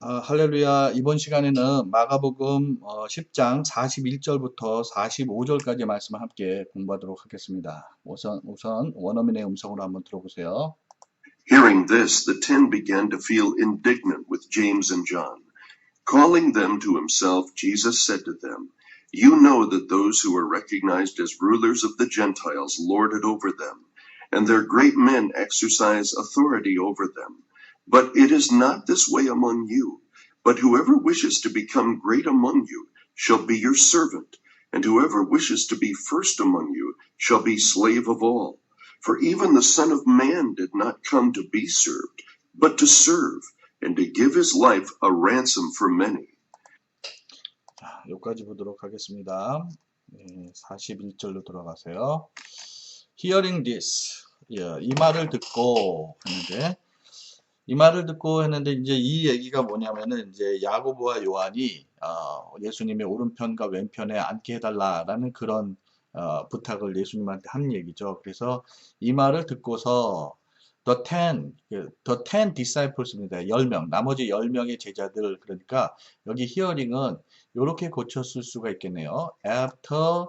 아, 할렐루야. 이번 시간에는 마가복음 어, 10장 41절부터 45절까지 말씀을 함께 공부하도록 하겠습니다. 우선, 우선 원어민의 음성으로 한번 들어보세요. Hearing this, the ten began to feel indignant with James and John. Calling them to himself, Jesus said to them, You know that those who are recognized as rulers of the Gentiles lord it over them, and their great men exercise authority over them. But it is not this way among you. But whoever wishes to become great among you shall be your servant, and whoever wishes to be first among you shall be slave of all. For even the Son of Man did not come to be served, but to serve, and to give his life a ransom for many. 자, 여기까지 보도록 하겠습니다. 네, 41절로 돌아가세요. Hearing this. 예, 이 말을 듣고 했는데, 이 말을 듣고 했는데, 이제 이 얘기가 뭐냐면은, 이제 야고보와 요한이, 어, 예수님의 오른편과 왼편에 앉게 해달라라는 그런, 어, 부탁을 예수님한테 한 얘기죠. 그래서 이 말을 듣고서, the ten, 그, the ten disciples입니다. 10명, 나머지 10명의 제자들, 그러니까, 여기 hearing은 이렇게 고쳤을 수가 있겠네요. After,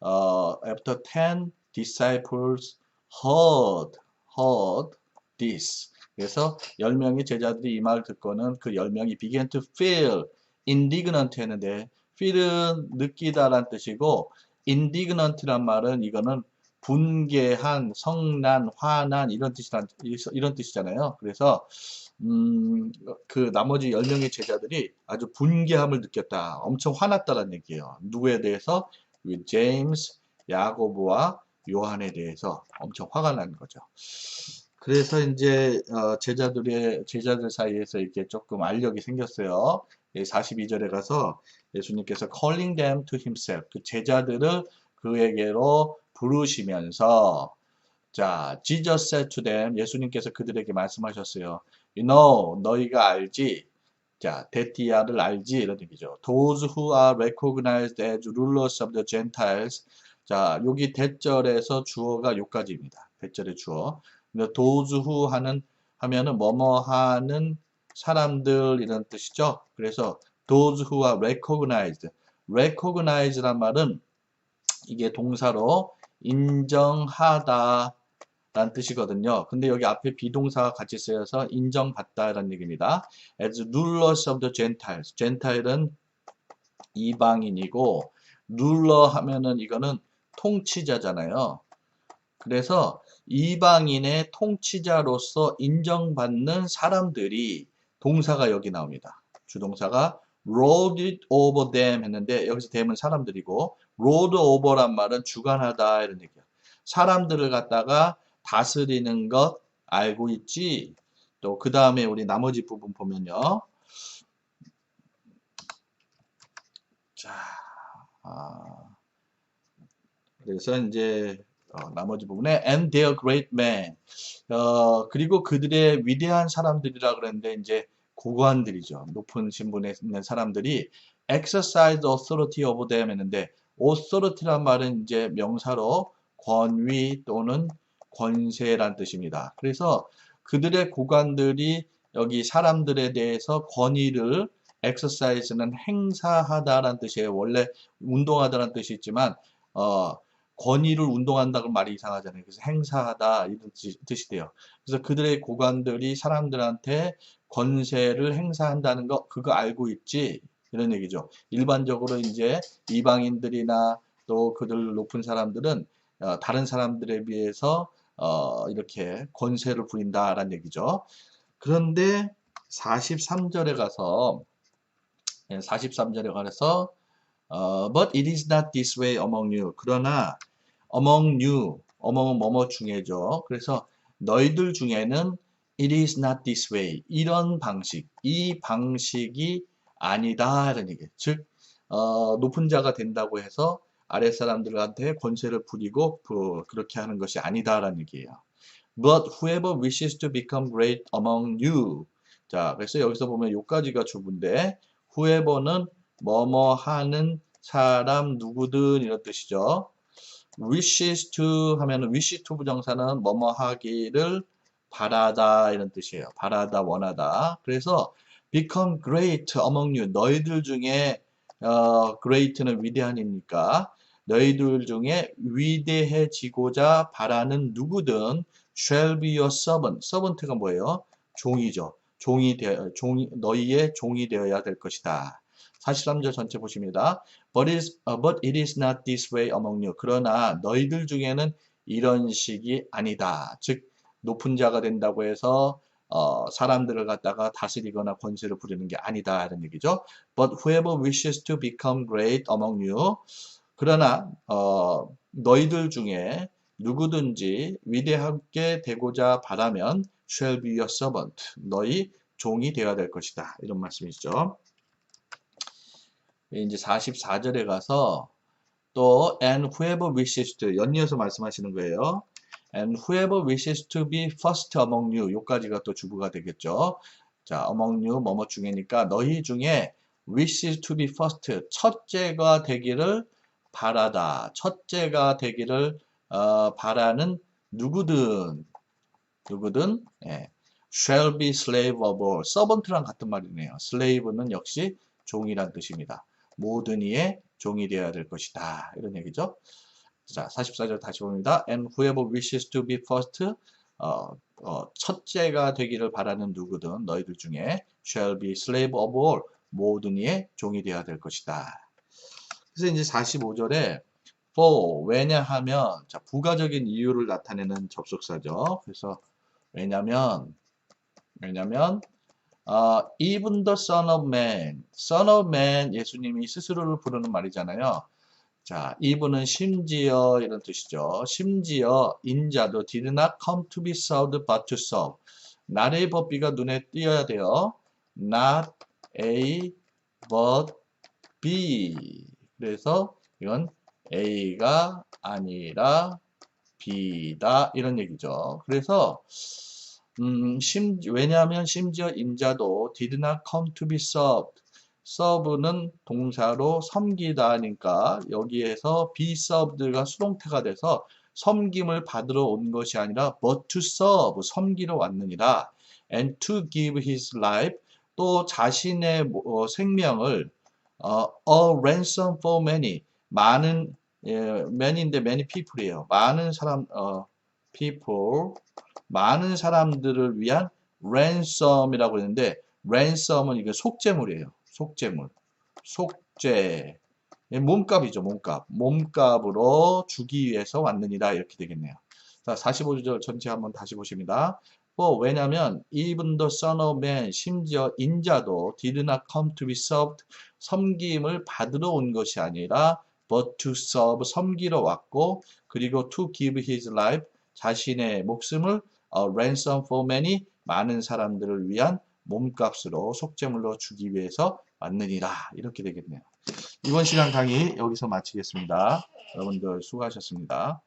어, after ten disciples heard, heard this. 그래서 10명의 제자들이 이 말을 듣고는 그 10명이 began to feel indignant 했는데 feel은 느끼다란 뜻이고 indignant란 말은 이거는 분개한, 성난, 화난 이런 뜻이란 이런 뜻이잖아요. 그래서 음, 그 나머지 10명의 제자들이 아주 분개함을 느꼈다. 엄청 화났다는 얘기예요. 누구에 대해서? 그 제임스, 야고보와 요한에 대해서 엄청 화가 난 거죠. 그래서 이제 어, 제자들의 제자들 사이에서 이렇게 조금 알력이 생겼어요. 42절에 가서 예수님께서 calling them to himself 그 제자들을 그에게로 부르시면서 자, Jesus said to them 예수님께서 그들에게 말씀하셨어요. You know, 너희가 알지. 자, 데티아를 알지 이런 얘기죠. Those who are recognized as rulers of the Gentiles. 자, 여기 대절에서 주어가 요까지입니다. 대절의 주어. Those who 하는 하면은 뭐뭐 하는 사람들 이런 뜻이죠. 그래서 those who are recognized. recognize란 말은 이게 동사로 인정하다 라는 뜻이거든요. 근데 여기 앞에 비동사가 같이 쓰여서 인정받다라는 얘기입니다. As rulers of the Gentiles. Gentile은 이방인이고 ruler 하면은 이거는 통치자잖아요. 그래서 이방인의 통치자로서 인정받는 사람들이 동사가 여기 나옵니다. 주동사가 ruled it over them 했는데 여기서 them은 사람들이고 ruled over란 말은 주관하다 이런 얘기야. 사람들을 갖다가 다스리는 것 알고 있지. 또 그 다음에 우리 나머지 부분 보면요. 자, 아, 그래서 이제 어, 나머지 부분에 and their great men. 어, 그리고 그들의 위대한 사람들이라 그랬는데 이제 고관들이죠. 높은 신분에 있는 사람들이 exercise authority over them 했는데 authority란 말은 이제 명사로 권위 또는 권세란 뜻입니다. 그래서 그들의 고관들이 여기 사람들에 대해서 권위를 exercise는 행사하다라는 뜻이에요. 원래 운동하다라는 뜻이 있지만 어, 권위를 운동한다고 말이 이상하잖아요. 그래서 행사하다 이런 뜻이, 돼요. 그래서 그들의 고관들이 사람들한테 권세를 행사한다는 거 그거 알고 있지 이런 얘기죠. 일반적으로 이제 이방인들이나 또 그들 높은 사람들은 어, 다른 사람들에 비해서 어, 이렇게 권세를 부린다라는 얘기죠. 그런데 43절에 가서 43절에 가서 어, but it is not this way among you. 그러나 among you, among은 뭐뭐 중에죠. 그래서 너희들 중에는 it is not this way. 이런 방식, 이 방식이 아니다. 이런 얘기. 즉, 어, 높은 자가 된다고 해서 아랫사람들한테 권세를 부리고 그, 그렇게 하는 것이 아니다라는 얘기예요. But whoever wishes to become great among you. 자, 그래서 여기서 보면 요까지가 주부인데 whoever는 뭐뭐 하는 사람 누구든 이런 뜻이죠. Wishes to 하면 wish to 부정사는 뭐뭐 하기를 바라다 이런 뜻이에요. 바라다 원하다. 그래서 become great among you. 너희들 중에 어, great는 위대한이니까 너희들 중에 위대해지고자 바라는 누구든 shall be your servant. servant가 뭐예요? 종이죠. 종이 되어 종이 너희의 종이 되어야 될 것이다. 43절 전체 보십니다. But it, is, uh, but it is not this way among you. 그러나 너희들 중에는 이런 식이 아니다. 즉 높은 자가 된다고 해서 어, 사람들을 갖다가 다스리거나 권세를 부리는 게 아니다 이런 얘기죠. But whoever wishes to become great among you. 그러나 어, 너희들 중에 누구든지 위대하게 되고자 바라면 shall be your servant. 너희 종이 되어야 될 것이다. 이런 말씀이죠. 이제 44절에 가서 또 and whoever wishes to 연이어서 말씀하시는 거예요. and whoever wishes to be first among you 요까지가 또 주부가 되겠죠. 자, among you 뭐뭐 중에니까 너희 중에 wishes to be first 첫째가 되기를 바라다. 첫째가 되기를 어, 바라는 누구든 누구든 예, shall be slave of all. 서번트랑 같은 말이네요. slave는 역시 종이란 뜻입니다. 모든 이의 종이 되어야 될 것이다. 이런 얘기죠. 자, 44절 다시 봅니다. And whoever wishes to be first, 어, 어, 첫째가 되기를 바라는 누구든 너희들 중에 shall be slave of all, 모든 이의 종이 되어야 될 것이다. 그래서 이제 45절에 for, 왜냐하면, 자, 부가적인 이유를 나타내는 접속사죠. 그래서, 왜냐면, 왜냐면, 어, even the son of man, son of man, 예수님이 스스로를 부르는 말이잖아요. 자, even은 심지어 이런 뜻이죠. 심지어 인자도 did not come to be served but to serve. 나의 법비가 눈에 띄어야 돼요. not A but B. 그래서 이건 A가 아니라 B다 이런 얘기죠. 그래서 음, 심, 왜냐하면 심지어 인자도 did not come to be served. serve는 동사로 섬기다니까 여기에서 be served가 수동태가 돼서 섬김을 받으러 온 것이 아니라 but to serve 섬기러 왔느니라 and to give his life 또 자신의 어, 생명을 어, a ransom for many 많은 예, many인데 many people이에요 많은 사람 어, people 많은 사람들을 위한 ransom이라고 했는데 ransom은 이게 속죄물이에요. 속죄물. 속죄. 예, 몸값이죠. 몸값. 몸값으로 주기 위해서 왔느니라 이렇게 되겠네요. 자, 45절 전체 한번 다시 보십니다. 뭐 왜냐면 even the son of man 심지어 인자도 did not come to be served 섬김을 받으러 온 것이 아니라 but to serve 섬기러 왔고 그리고 to give his life 자신의 목숨을 어, ransom for many 많은 사람들을 위한 몸값으로 속죄물로 주기 위해서 왔느니라 이렇게 되겠네요. 이번 시간 강의 여기서 마치겠습니다. 여러분들 수고하셨습니다.